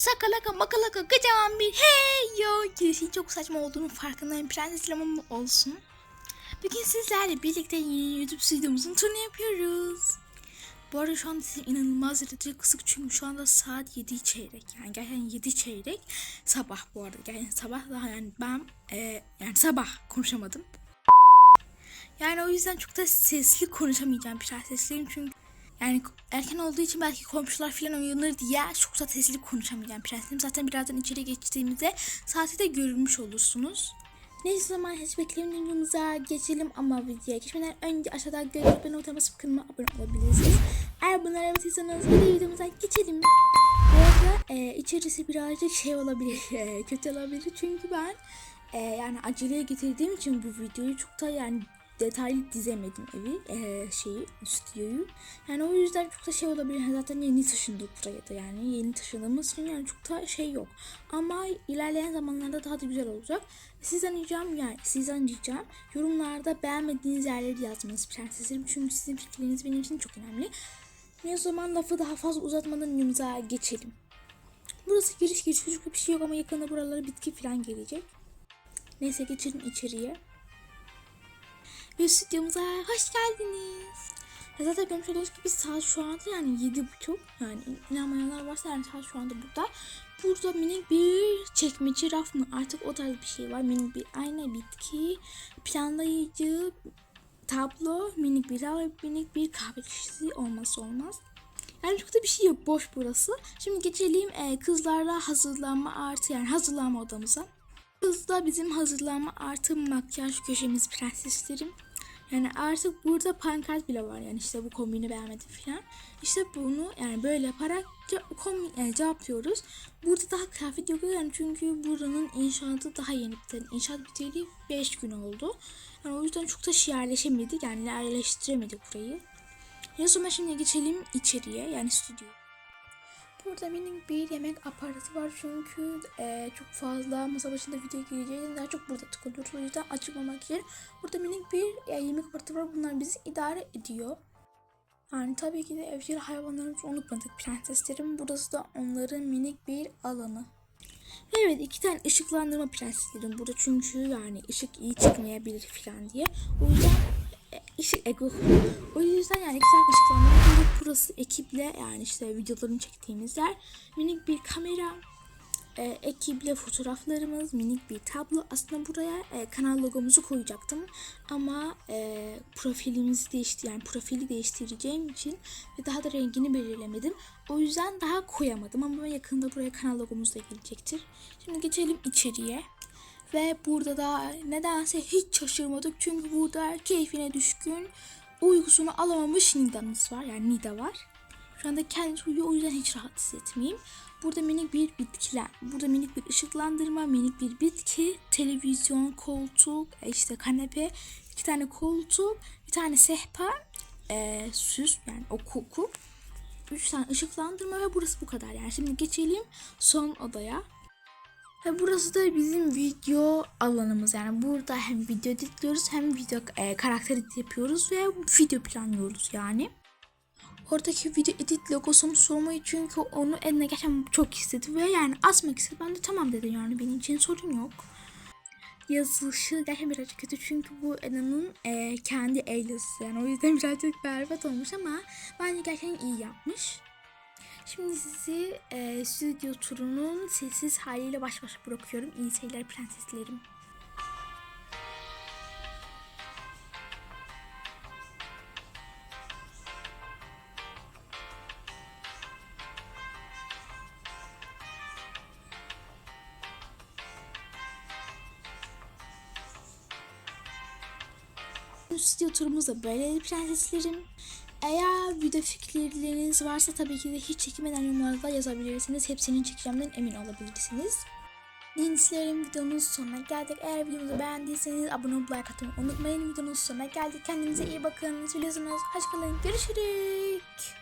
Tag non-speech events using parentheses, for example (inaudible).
Sakalaka makalaka kocaman bir hey yo girişi çok saçma olduğunu farkındayım prenseslerim ama olsun. Bugün sizlerle birlikte yeni YouTube stüdyomuzun turunu yapıyoruz. Bu arada şu anda size inanılmaz derecede kısık çünkü şu anda saat 7 çeyrek yani gerçekten 7 çeyrek sabah bu arada gerçekten sabah daha yani ben e, yani sabah konuşamadım. Yani o yüzden çok da sesli konuşamayacağım prenseslerim çünkü yani erken olduğu için belki komşular falan uyanır diye çok da sesli konuşamayacağım prensesim. Zaten birazdan içeri geçtiğimizde saati de görmüş olursunuz. Neyse zaman hiç beklemeyin geçelim ama videoya geçmeden önce aşağıda görüp ben ortama kanalıma abone olabilirsiniz. Eğer bunları yaptıysanız hadi videomuza geçelim. Bu arada e, içerisi birazcık şey olabilir, (laughs) e, kötü olabilir çünkü ben e, yani aceleye getirdiğim için bu videoyu çok da yani detaylı dizemedim evi e, şeyi stüdyoyu. Yani o yüzden çok da şey olabilir. Zaten yeni taşındık buraya da yani yeni taşındığımız için yani çok da şey yok. Ama ilerleyen zamanlarda daha da güzel olacak. Sizden ricam yani sizden ricam yorumlarda beğenmediğiniz yerleri yazmanız prenseslerim. Çünkü sizin fikirleriniz benim için çok önemli. O zaman lafı daha fazla uzatmadan videomuza geçelim. Burası giriş giriş küçük bir şey yok ama yakında buralara bitki falan gelecek. Neyse geçelim içeriye. Ve stüdyomuza hoş geldiniz. Ya zaten görmüş olduğunuz gibi saat şu anda yani yedi buçuk. Yani inanmayanlar varsa yani saat şu anda burada. Burada minik bir çekmece raf mı artık o tarz bir şey var. Minik bir ayna bitki, planlayıcı, tablo, minik bir raf, minik bir kahve kişisi olmazsa olmaz. Yani çok da bir şey yok boş burası. Şimdi geçelim e, kızlarla hazırlanma artı yani hazırlanma odamıza. Kızda bizim hazırlanma artı makyaj köşemiz prenseslerim. Yani artık burada pankart bile var yani işte bu kombini beğenmedim falan. İşte bunu yani böyle yaparak kombin, yani cevaplıyoruz. Burada daha kıyafet yok yani çünkü buranın inşaatı daha yeni bitti. İnşaat biteli 5 gün oldu. Yani o yüzden çok da yerleşemedik yani yerleştiremedik burayı. En son şimdi geçelim içeriye yani stüdyoya. Burada minik bir yemek aparatı var çünkü e, çok fazla masa başında video gireceğiz daha çok burada tıkılıyoruz. O yüzden açılmamak için burada minik bir e, yemek aparatı var. Bunlar bizi idare ediyor. Yani tabii ki de evcil hayvanlarımızı unutmadık prenseslerim. Burası da onların minik bir alanı. Evet iki tane ışıklandırma prenseslerim burada çünkü yani ışık iyi çıkmayabilir falan diye. O yüzden ışık ego. O yüzden yani ışıklandırma burada burası ekiple yani işte videolarını çektiğimiz yer. Minik bir kamera, e, ekiple fotoğraflarımız, minik bir tablo. Aslında buraya e, kanal logomuzu koyacaktım ama e, profilimizi değişti yani profili değiştireceğim için ve daha da rengini belirlemedim. O yüzden daha koyamadım ama yakında buraya kanal logomuz da gelecektir. Şimdi geçelim içeriye. Ve burada da nedense hiç şaşırmadık çünkü burada keyfine düşkün uykusunu alamamış Nida'mız var yani Nida var. Şu anda kendisi uyuyor o yüzden hiç rahat hissetmeyeyim. Burada minik bir bitkiler, burada minik bir ışıklandırma, minik bir bitki, televizyon, koltuk, e, işte kanepe, iki tane koltuk, bir tane sehpa, e, süs yani o koku, üç tane ışıklandırma ve burası bu kadar. Yani şimdi geçelim son odaya. Ve burası da bizim video alanımız. Yani burada hem video editliyoruz hem video e, karakter edit yapıyoruz ve video planlıyoruz yani. Oradaki video edit logosunu sormayı çünkü onu eline gerçekten çok istedi ve yani asmak istedi. Ben de tamam dedim yani benim için sorun yok. Yazılışı gerçekten birazcık kötü çünkü bu Eda'nın e, kendi el yazısı yani o yüzden (laughs) birazcık berbat olmuş ama bence gerçekten iyi yapmış. Şimdi sizi e, stüdyo turunun sessiz haliyle baş başa bırakıyorum. İyi seyirler prenseslerim. Stüdyo turumuz da böyleydi prenseslerim. Eğer video fikirleriniz varsa tabii ki de hiç çekinmeden yorumlarda yazabilirsiniz. Hepsinin çekeceğimden emin olabilirsiniz. Dinleyicilerim videonun sonuna geldik. Eğer videomuzu beğendiyseniz abone olup like atmayı unutmayın. Videonun sonuna geldik. Kendinize iyi bakın. Biliyorsunuz. Hoşçakalın. Görüşürüz.